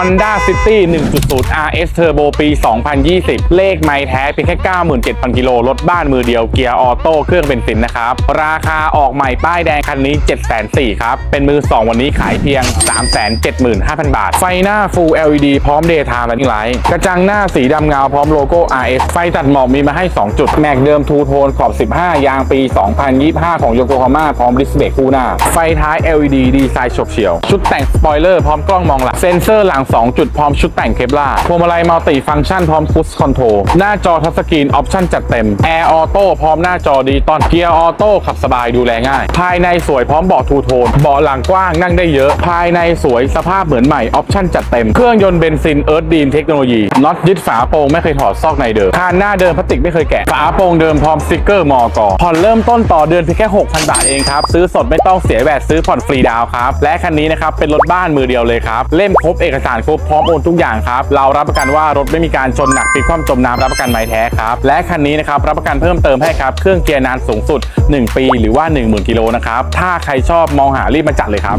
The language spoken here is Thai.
Honda City 1.0 RS Turbo ปี 2020 เลขไม้แท้เพียงแค่ 97,000 กิโลรถบ้านมือเดียวเกียร์ออโต้เครื่องเบนซินนะครับ ราคาออกใหม่ป้ายแดงคันนี้ 7,400ครับ เป็นมือ 2 วันนี้ขายเพียง 375,000 บาท ไฟหน้า Full LED พร้อม Daytime Running Light กระจังหน้าสีดำเงาพร้อมโลโก้ RS ไฟตัดหมอกมีมาให้ 2 จุด แม็กเดิมทูโทนขอบ 15 ยางปี 2025 ของโยโกฮาม่าพร้อมดิสเบรกคู่หน้า ไฟท้าย LED ดีไซน์ฉกเฉียว ชุดแต่งสปอยเลอร์พร้อมกล้องมองหลังเซ็นเซอร์หลัง2 จุดพร้อมชุดแต่งเคปลาพวงมาลัยมัลติฟังก์ชันพร้อมพุชคอนโทรลหน้าจอทัชสกรีนออปชั่นจัดเต็มแอร์ออโต้พร้อมหน้าจอดีตอนเกียร์ออโต้ขับสบายดูแลง่าย ภายในสวยพร้อมเบาะทูโทนเบาะหลังกว้างนั่งได้เยอะ ภายในสวยสภาพเหมือนใหม่ออปชั่นจัดเต็มเครื่องยนต์เบนซินเอิร์ธดีนเทคโนโลยีน็อตยึดฝาโปรงไม่เคยถอดซอกในเดิมคานหน้าเดิมพลาสติกไม่เคยแกะฝาโปรงเดิมพร้อมสติกเกอร์มอกอผ่อนเริ่มต้นต่อเดือนเพียงแค่6,000 บาทเองครับซื้อสดไม่ต้องเสียแวดซื้อผ่อนฟรีดาวครับและคันนี้นะครับเป็นรถบ้านมือเดียวเลยครับเล่มครบเอกสารครบพร้อมโอนทุกอย่างครับ เรารับประกันว่ารถไม่มีการชนหนักปิดความจมน้ำรับประกันไม้แท้ครับ และคันนี้นะครับรับประกันเพิ่มเติมให้ครับ เครื่องเกียร์นานสูงสุด 1 ปี หรือว่า 10,000กิโลนะครับ ถ้าใครชอบมองหารีบมาจัดเลยครับ